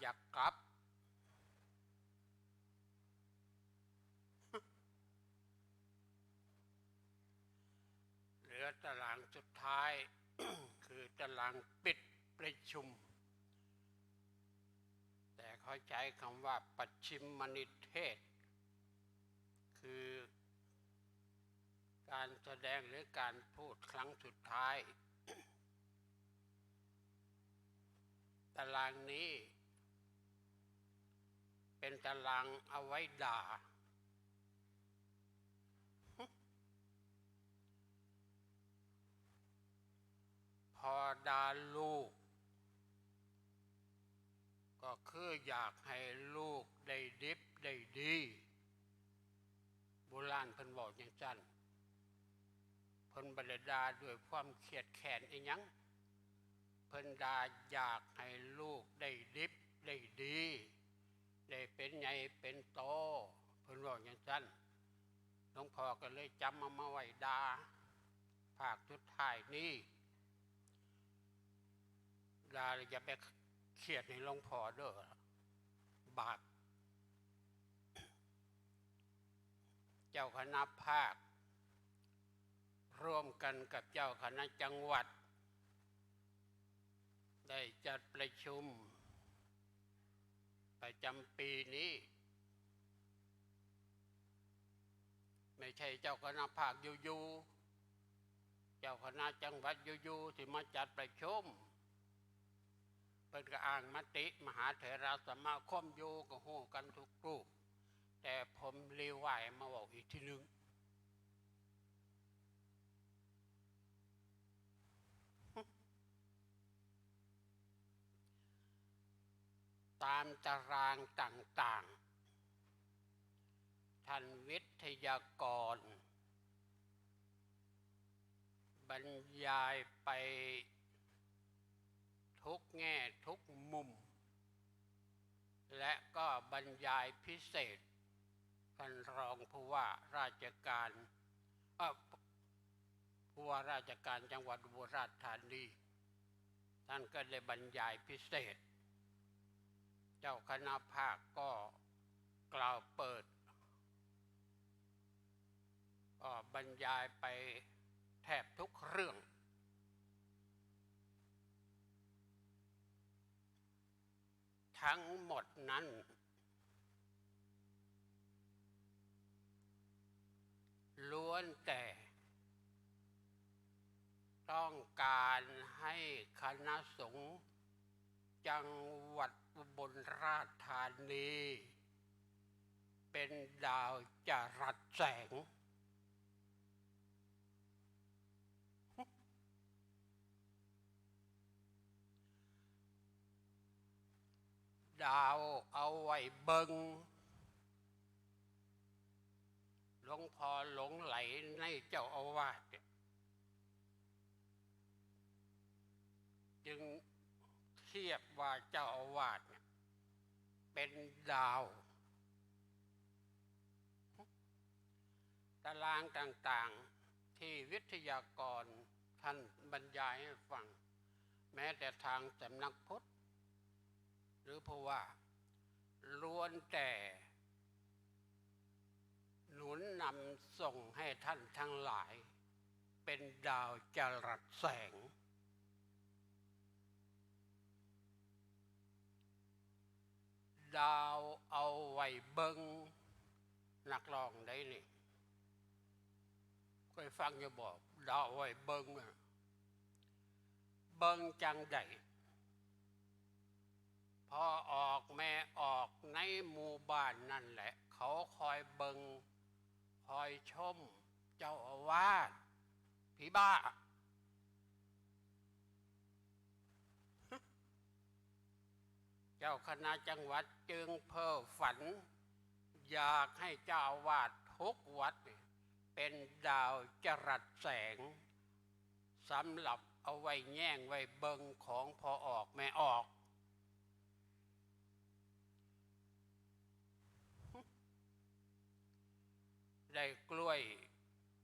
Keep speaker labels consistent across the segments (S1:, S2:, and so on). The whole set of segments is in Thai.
S1: อยากกลับ เหลือตารางสุดท้าย คือตารางปิดประชุม แต่เขาใช้คำว่าปัจฉิมมนิเทศ คือการแสดงหรือการพูดครั้งสุดท้าย ตารางนี้ เป็นตารางเอาไว้ด่า พอด่าลูก ก็คืออยากให้ลูกได้ดิบได้ดี โบราณเพิ่นบอกอย่างจันเพิ่นบรรดาด้วยความเครียดแค้นอีหยังเพิ่นดาอยากให้ลูกได้ดิบได้ดี ได้เป็นใหญ่เป็นโตเพิ่นบอกอย่างนั้นหลวงพ่อก็เลยจำมามาไว้ดาภาคทุดท้ายนี้ดาอย่าไปเครียดในหลวงพ่อเด้อบาปเจ้าคณะภาค ร่วมกันกับเจ้าคณะจังหวัด ได้จัดประชุม ประจำปีนี้ ไม่ใช่เจ้าคณะภาคอยู่ๆเจ้าคณะจังหวัดอยู่ๆที่มาจัดประชุมเป็นกระอ่างมติมหาเถรสมาคมอยู่ก็หูกันทุกรูป แต่ผมรีวายมาบอกอีกทีหนึ่ง ตามตารางต่างๆ ท่านวิทยากร บรรยายไปทุกแง่ทุกมุม และก็บรรยายพิเศษท่านรองผู้ว่าราชการผู้ว่าราชการจังหวัดอุบลราชธานีท่านก็ได้บรรยายพิเศษ เจ้าคณะภาคก็กล่าวเปิดก็บรรยายไปแทบทุกเรื่อง ทั้งหมดนั้น ล้วนแต่ ต้องการให้คณะสงฆ์จังหวัดอุบล ราชธานี เป็นดาวจรัสแสง ดาวเอาไว้เบิงหลวงพ่อหลงไหลในเจ้าอาวาสจึงเทียบว่าเจ้าอาวาส เป็นดาว ตารางต่างๆที่วิทยากรท่านบรรยายให้ฟัง แม้แต่ทางสำนักพุทธ หรือเพราะว่าล้วนแต่หนุนนำส่งให้ท่านทั้งหลาย เป็นดาวจรัสแสง ดาวเอาไว้เบิงนักร้องได้นี่เคยฟังจะบอก ดาวไว้เบิงเบิงจังใดพอออกแม่ออกในหมู่บ้านนั่นแหละ เขาคอยเบิงคอยชม เจ้าอาวาสผีบ้า เจ้าคณะจังหวัดจึงเพ้อฝัน อยากให้เจ้าอาวาสทุกวัด เป็นดาวจรัสแสงสำหรับเอาไว้แย่งไว้เบิงของพอออกแม่ออก ได้กล้วย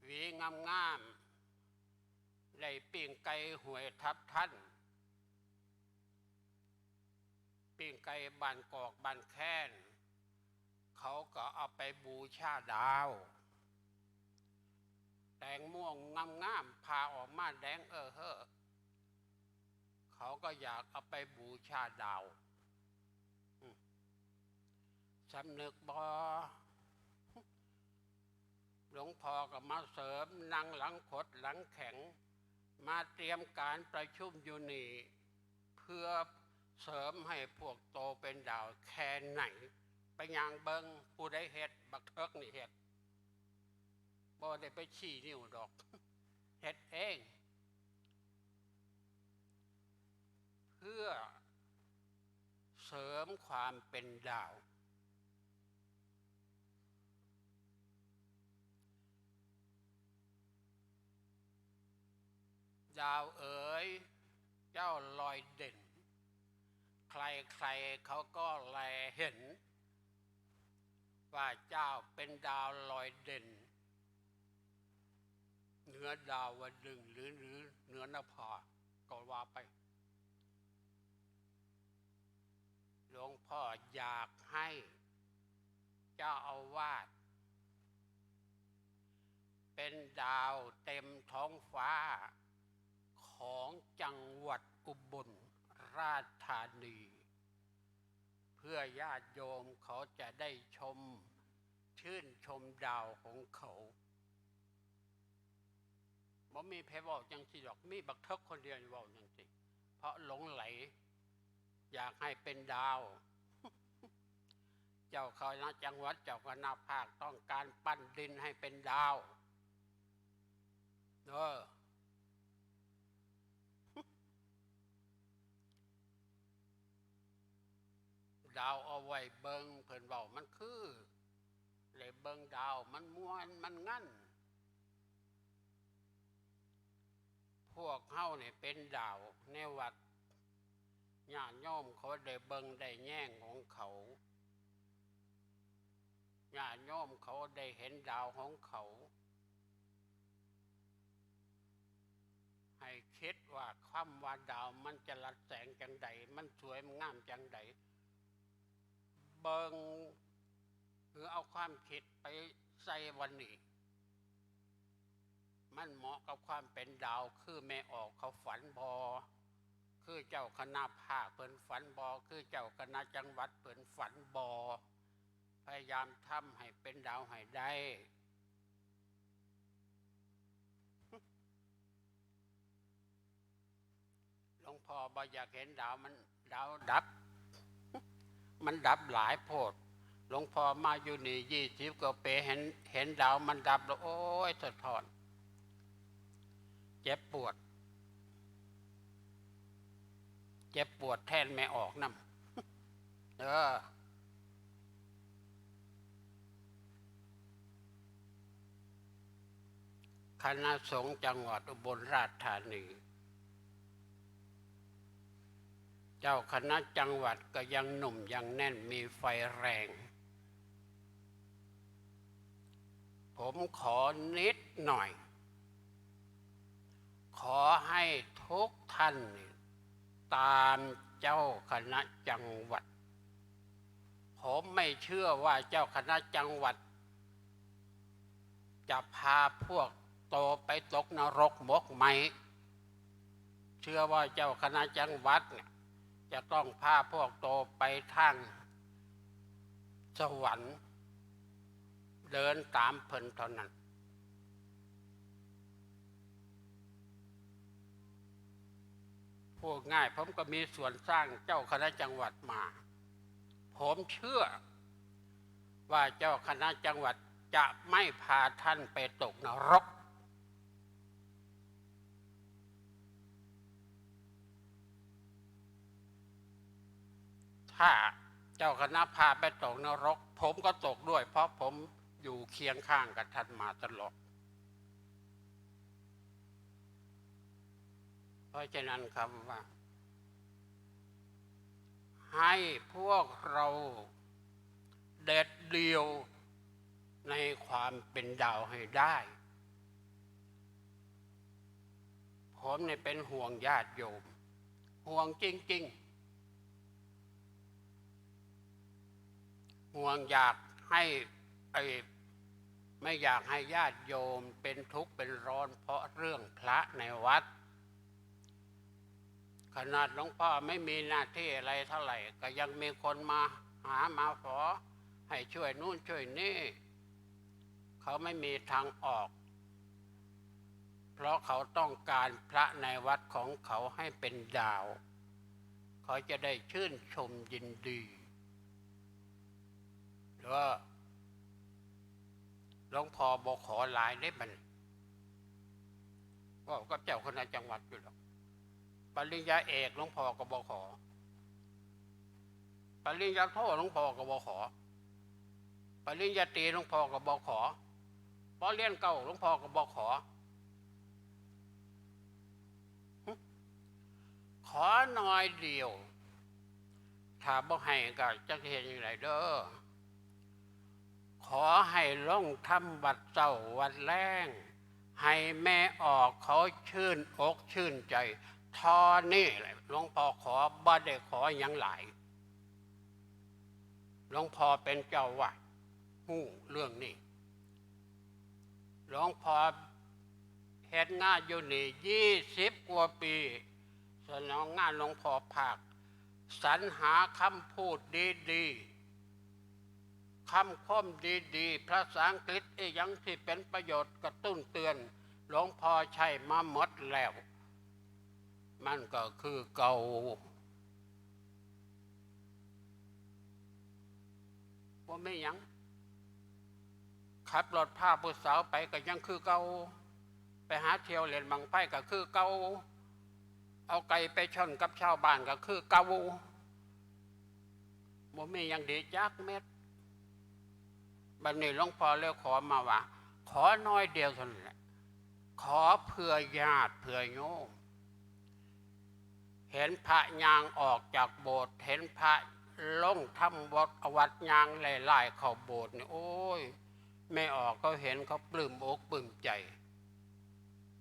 S1: หวีงามงามๆได้ปิ่งไก่หวยทับท่าน ปิ้งไก่บานกอกบานแค้น เขาก็เอาไปบูชาดาวแดงม่วงงามงามพาออกมาแดงเออเฮอเขาก็อยากเอาไปบูชาดาวสำนึกบอหลวงพ่อก็มาเสริมนั่งหลังขดหลังแข็ง มาเตรียมการประชุมอยู่นี่ เพื่อ เสริมให้พวกโตเป็นดาวแค่ไหน ไปยางเบิงผู้ได้เฮ็ด บักเทิกนี่เฮ็ดบ่ได้ไปชี้นิ้วดอกเฮ็ดเอง เพื่อเสริมความเป็นดาว ดาวเอ๋ยเจ้าลอยเด่น ใครๆเขาก็แลเห็น ว่าเจ้าเป็นดาวลอยเด่น เหนือดาววันดึงหรือหรือเหนือนภาก็ว่าไป หลวงพ่ออยากให้เจ้าอาวาสเป็นดาวเต็มท้องฟ้าของจังหวัดอุบล ราชธานี เพื่อญาติโยมเขาจะได้ชมชื่นชมดาวของเขาบ่มีเพบอกจังสิดอกมีบักเทกคนเดียวเว่าจังสิเพราะหลงไหล อยากให้เป็นดาว เจ้าคณะจังหวัดเจ้าคณะภาคต้องการปั้นดินให้เป็นดาวเออ ดาวเอาไว้เบิงเพิ่นเบามันคือเลยเบิงดาวมันม้วนมันงั้น พวกเฮาเนี่ยเป็นดาวในวัดญาติโยมเขาได้เบิงได้แย่งของเขาญาติโยมเขาได้เห็นดาวของเขา ให้คิดว่าคำว่าดาวมันจะลัดแสงจังใด มันสวยมันงามจังใด เบิงหรือเอาความคิดไปใส่วันนี้ มันเหมาะกับความเป็นดาวคือแม่ออกเขาฝันบอคือเจ้าคณะภาคเปิ่นฝันบอคือเจ้าคณะจังหวัดเปิ่นฝันบอพยายามทำให้เป็นดาวให้ได้หลวงพ่อบออยากเห็นดาวมันดาวดับ มันดับหลายโพดหลวงพ่อมาอยู่นี่ยี่สิบกว่าปีเห็นเห็นดาวมันดับแล้วโอ้ยสะท้อน เจ็บปวด เจ็บปวดแทนไม่ออกน้ำเออคณะสงฆ์จังหวัดอุบลราชธานี จ้าคณะจังหวัดก็ยังหนุ่มยังแน่นมีไฟแรง ผมขอนิดหน่อย ขอให้ทุกท่าน ตามเจ้าคณะจังหวัด ผมไม่เชื่อว่าเจ้าคณะจังหวัด จะพาพวกโตไปตกนรกมกไหม เชื่อว่าเจ้าคณะจังหวัดเนี่ย จะต้องพาพวกโตไปทางสวรรค์ เดินตามเพิ่นเท่านั้นพูดง่ายผมก็มีส่วนสร้างเจ้าคณะจังหวัดมา ผมเชื่อ ว่าเจ้าคณะจังหวัดจะไม่พาท่านไปตกนรก ถ้าเจ้าคณะพาไปตกนรก ผมก็ตกด้วย เพราะผมอยู่เคียงข้างกับท่านมาตลอดเพราะฉะนั้นคำว่า ให้พวกเราเด็ดเดียวในความเป็นดาวให้ได้ ผมเนี่ยเป็นห่วงญาติโยม ห่วงจริง ๆ ห่วงอยากให้ไอไม่อยากให้ญาติโยมเป็นทุกข์เป็นร้อน เพราะเรื่องพระในวัด ขนาดหลวงพ่อไม่มีหน้าที่อะไรเท่าไหร่ ก็ยังมีคนมาหามาขอให้ช่วยนู่นช่วยนี่ เขาไม่มีทางออก เพราะเขาต้องการพระในวัดของเขาให้เป็นดาว เขาจะได้ชื่นชมยินดี หรือว่าหลวงพ่อบอกขอหลายได้มันว่าก็เจ้าคณะจังหวัดอยู่หรอกปริญญาเอกหลวงพ่อก็บอกขอปริญญาโทหลวงพ่อก็บอกขอปริญญาตรีหลวงพ่อก็บอกขอปอเรียนเก่าหลวงพ่อก็บอกขอ ขอหน่อยเดียวถ้าบ่ให้ก็จะเห็นอย่างไรเด้อ ขอให้ล่องทำวัดเจ้าวัดแรงให้แม่ออกเขาชื่นอกชื่นใจทอนี่แหละหลวงพ่อขอบ่ได้ขออย่างหลายหลวงพ่อเป็นเจ้าวัดหู้เรื่องนี้หลวงพ่อเฮ็ดงานอยู่นี่ยี่สิบกว่าปี สนองงานหลวงพ่อภาคสรรหาคำพูดดีๆ คำคมดีๆพระสังกฤษเอ้ยังที่เป็นประโยชน์กระตุ้นเตือน หลวงพ่อใช้มาหมดแล้ว มันก็คือเก่าว่าไม่ยังขับรถพาผู้สาวไปก็ยังคือเก่าไปหาเที่ยวเล่นบังไฟก็คือเก่าเอาไก่ไปชนกับชาวบ้านก็คือเก่าบ่มียังดีจักเม็ด บัดนี้หลวงพ่อเลยขอมาว่า ขอน้อยเดียวเท่านั้นแหละขอเพื่อญาติเพื่อโยมเห็นพระยางออกจากโบสถ์เห็นพระลงทำวัดวัดยางไล่ๆเข้าโบสถ์นี่โอ้ย ไม่ออกเขาเห็นเขาปลื้มอกปลื้มใจ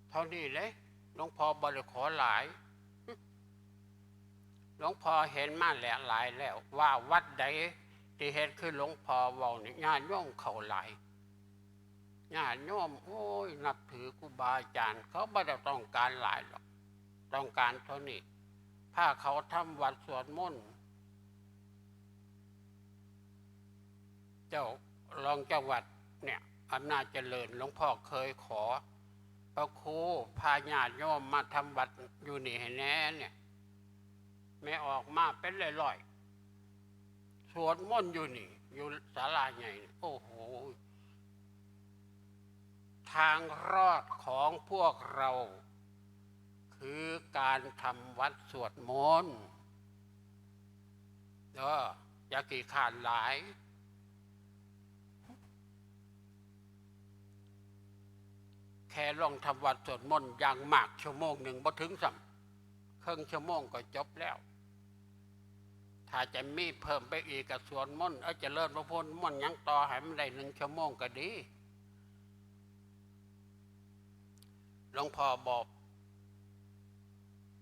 S1: เท่านี้เลยหลวงพ่อบริขอหลายหลวงพ่อเห็นมาแล้วหลายแล้วว่าวัดใด ที่เห็นคือหลวงพ่อว่านี่ญาติโยมเขาไหลญาติโยมโอ้ยนับถือครูบาอาจารย์ เขาไม่ได้ต้องการหลายหรอก ต้องการเท่านี้ถ้าเขาทำวัดสวดมนต์เจ้ารองจังหวัดเนี่ยอำนาจเจริญหลวงพ่อเคยขอ พระครูพาญาติโยมมาทำวัดอยู่นี่ให้แน่เนี่ย ไม่ออกมาเป็นลอย สวดมนต์อยู่นี่ อยู่ศาลาใหญ่โอ้โห ทางรอดของพวกเรา คือการทำวัดสวดมนต์เด้ออย่ากี่ขานหลาย แค่ลองทำวัดสวดมนต์อย่างมากชั่วโมงหนึ่งบ่ถึงสัมครึ่งชั่วโมงก็จบแล้ว ถ้าจะมีเพิ่มไปอีกกับสวนมนเอาจะเลิศพระพุทธมนยังต่อให้มันได้หนึ่งชั่วโมงก็ดีหลวงพ่อบอก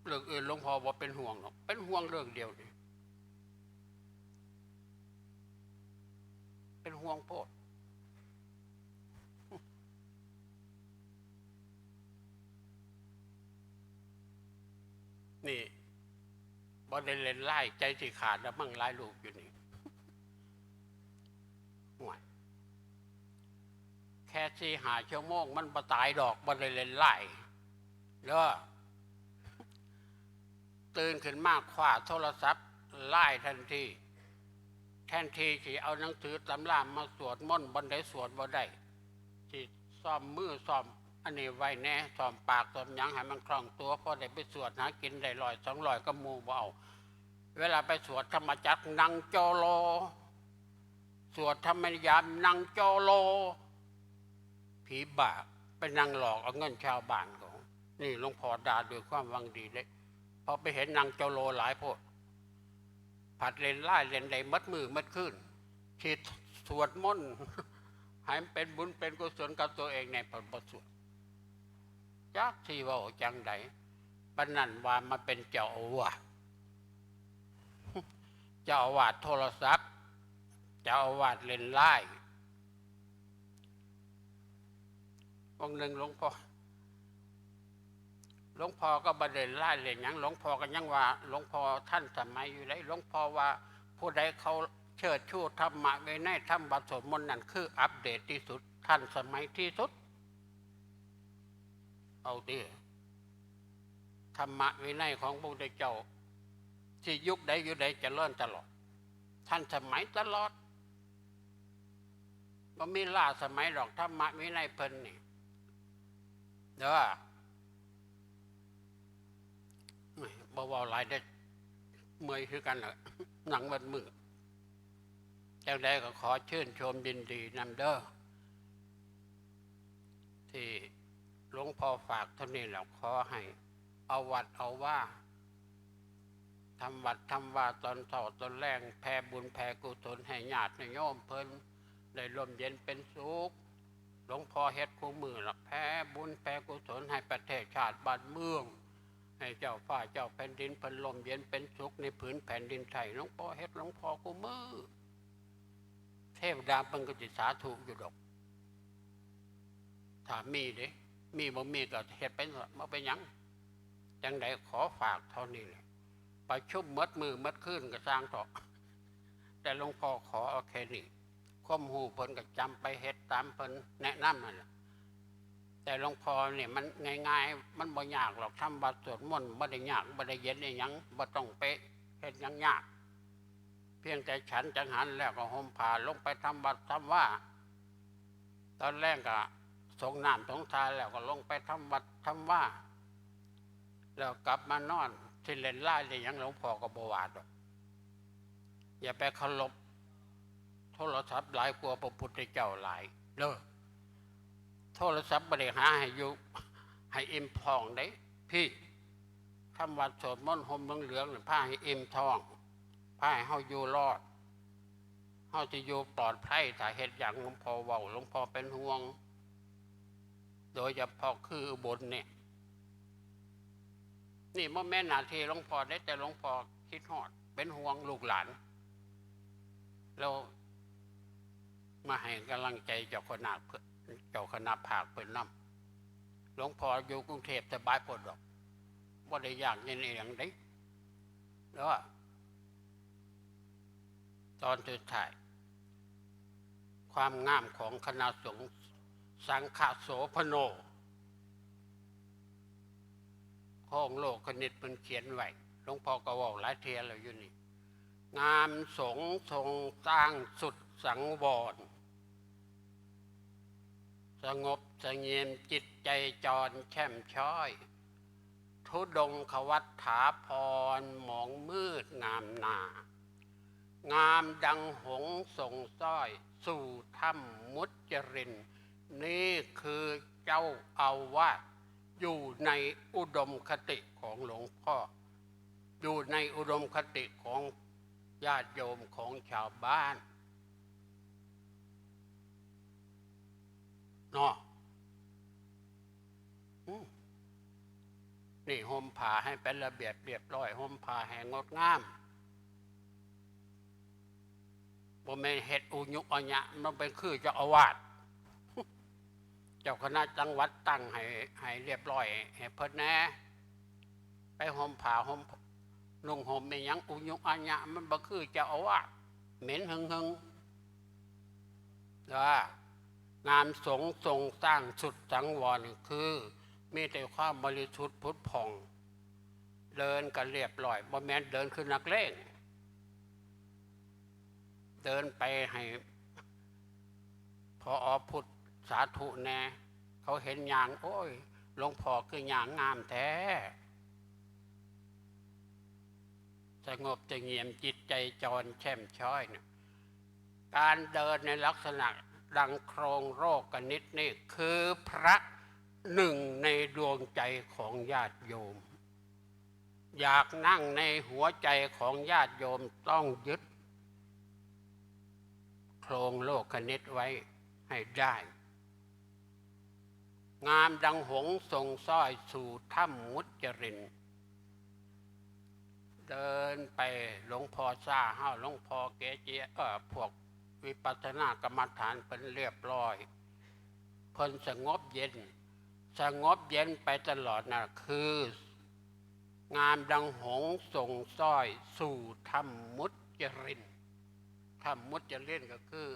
S1: เรื่องอื่นหลวงพ่อบอกเป็นห่วงหรอกเป็นห่วงเรื่องเดียวนี่เป็นห่วงโพด บอได้เล่นไล่ใจสิขาดแล้วมั่งไล่ลูกอยู่นี่ห่วยแค่สี่หาชั่วโมงมันบ่ตายดอกบอได้เล่นไล่แล้วตื่นขึ้นมากคว้าโทรศัพท์ไล่ทันทีแทนทีที่เอาหนังสือตำรามาสวดมนต์บนได้สวดบ่ได้ที่ซ่อมมือซ่อม อันนี้ไว้แน่ซ่อมปากซ่อมหยังให้มันคล่องตัวพอได้ไปสวดหากินได้ลอยสองลอยก็มูเบาเวลาไปสวดธรรมจักรนังโจโล สวดธรรมยามนังโจโล ผีบาปไปนั่งหลอกเอาเงินชาวบ้านเขานี่หลวงพ่อด่าด้วยความวังดีเลยพอไปเห็นนางโจโลหลายโพดผัดเลนไล่เลนใดมัดมือมัดขึ้นฉีดสวดมนต์ให้เป็นบุญเป็นกุศลกับตัวเองในผลประสวด จักที่ว่าจังใดปนนันว่ามาเป็นเจ้าอาวาสเจ้าอาวาสโทรศัพท์ เจ้าอาวาสเล่นไล่องหนึ่งหลวงพ่อหลวงพ่อก็บดเล่นไล่เล่นยังหลวงพ่อก็ยังว่าหลวงพ่อท่านสมัยอยู่ไรหลวงพ่อว่า ผู้ใดเขาเชิดชูธรรมะไว้ในธรรมบัตรสวดมนนั่นคือ อัปเดตที่สุดท่านสมัยที่สุด เอาดิธรรมะวินัยของพระพุทธเจ้า ที่ยุคใดยุคใดจะเลื่อนตลอด ท่านสมัยตลอดมันมีล่าสมัยหรอกธรรมะวินัยเพิ่นนี่เด้อบ่เวาหลายได้เมื่อยคือกันเหรอหนังมันมือจังใดก็ขอชื่นชมยินดีนำเด้อที่ หลวงพ่อฝากเท่านี้แหล้วขอให้ เอาวัดเอาว่าทำวัดทำว่าตอนเสาตอนแรงแผ่บุญแผ่กุศลให้ญาติโยมเพิ่นได้ร่มเย็นเป็นสุขหลวงพ่อเฮ็ดคู่มือหลักแผ่บุญแผ่กุศลให้ประเทศชาติบ้านเมือง ให้เจ้าฟ้าเจ้าแผ่นดินเพิ่นลมเย็นเป็นสุขในผืนแผ่นดินไทยหลวงพ่อเฮ็ดหลวงพ่อคู่มือเทวดาเพิ่นก็สิสาธุอยู่ดอกถ้ามีเด้ มีบ่มีก็เฮ็ดไปเถอะบ่เป็นยังจังใดขอฝากเท่านี้เลยปชุมมัดมือมัดขึ้นก็สร้างเถอะแต่หลวงพ่อขอเอาแค่นี้ข้อมหูเพิ่นก็จำไปเฮ็ดตามเพิ่นแนะนำนั่นแหละแต่หลวงพ่อเนี่ยมันง่ายๆ มันบ่ยากหรอกทำบัตรสวดมนต์บ่ได้ยากบ่ได้เย็นได้ยังบ่ต้องเป๊ะเฮ็ดยังยาก เพียงแต่ฉันจังหันแล้วก็ห่มผ้าลงไปทำบัตรทำว่า ตอนแรกก็ สงน้ำสงทานแล้วก็ลงไปทำวัดทำว่า แล้วกลับมานอนที่เล่นไล่เลยยังหลวงพ่อก็บวาดอย่าไปเคารพโทรศัพท์หลายกว่าพระพุทธเจ้าหลายเด้อโทรศัพท์บริหาให้อยู่ให้อิ่มทองได้พี่ทำวัดสวดมนต์ห่มเหลืองๆหรือผ้าให้อิ่มทองผ้าให้เฮาอยู่รอดเฮาจะอยู่ปลอดภัยถ้าเหตุอย่างหลวงพ่อเว้าหลวงพ่อเป็นห่วง โดยเฉพาะคือบนเนี่ย นี่โมแม่นาทีหลวงพ่อได้แต่หลวงพ่อคิดฮอด เป็นห่วงลูกหลานแล้วมาให้กำลังใจเจ้าคณะเพื่อเจ้าคณะภาคเพื่อนนำหลวงพ่ออยู่กรุงเทพสบายปวดดอกว่าได้ยากเย็นเองได้แล้วตอนสุดท้าย ความงามของคณะสงฆ์ สังฆโสพโน ของโลกคณิตมันเขียนไว้หลวงพ่อก็บอกหลายเทียแล้วอยู่นี่ งามสงทรงสร้างสุดสังวร สงบสงเงียมจิตใจจรแช่มช้อย ทุดงขวัตถาพรหมองมืดงามนา งามดังหงส่งสร้อย สู่ถ้ำมุจจริน นี่คือเจ้าอาวาสอยู่ในอุดมคติของหลวงพ่อ อยู่ในอุดมคติของญาติโยมของชาวบ้านเนาะนี่ห่มผ้าให้เป็นระเบียบเรียบร้อยห่มผ้าให้งดงามบ่แม่นเฮ็ดอุยุอัญญะมันเป็นคือเจ้าอาวาส เจ้าคณะจังหวัดตั้งให้ให้เรียบร้อยให้เพิ่นแน่ไปห่มผ้าห่มนุ่งห่มเป็นยังอุยุอัญญะมันบ่คือเจ้าอาวาสเหม็นหึงหึงว่างานสงทรงสร้างสุดสังวรคือมีแต่ความบริสุทธิ์พุทธผ่อง เดินกันเรียบร้อยบ่แม่นเดินคือนักเลงเดินไปให้พออพุทธ สาธุแน่เขาเห็นอย่างโอ้ยหลวงพ่อคืออย่างงามแท้สงบจะเงียมจิตใจจรแช่มช้อยเนี่ยการเดินในลักษณะดังโครงโรคกนิดนี่คือพระหนึ่งในดวงใจของญาติโยม อยากนั่งในหัวใจของญาติโยมต้องยึด โครงโลกคณิตไว้ให้ได้ งามดังหงส์ทรงสร้อยสู่ถ้ำมุจจริน เดินไปหลวงพ่อซาห้าหลวงพ่อเกเจเออพวกวิปัสสนากรรมฐานเป็นเรียบร้อยเพิ่นสงบเย็น สงบเย็นไปตลอดนะคือ งามดังหงส่งสร้อยสู่ธรรมมุจรินธรรมมุจรินก็คือ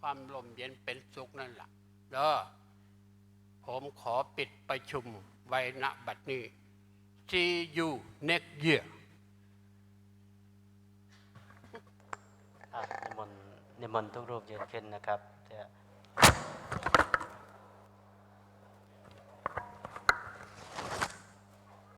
S1: ความลมเย็นเป็นสุขนั่นแหละเด้อ ผมขอปิดประชุมไว้ณบัดนี้ See you next year
S2: นิมนต์นิมนต์ทุกรูปยืนขึ้นนะครับ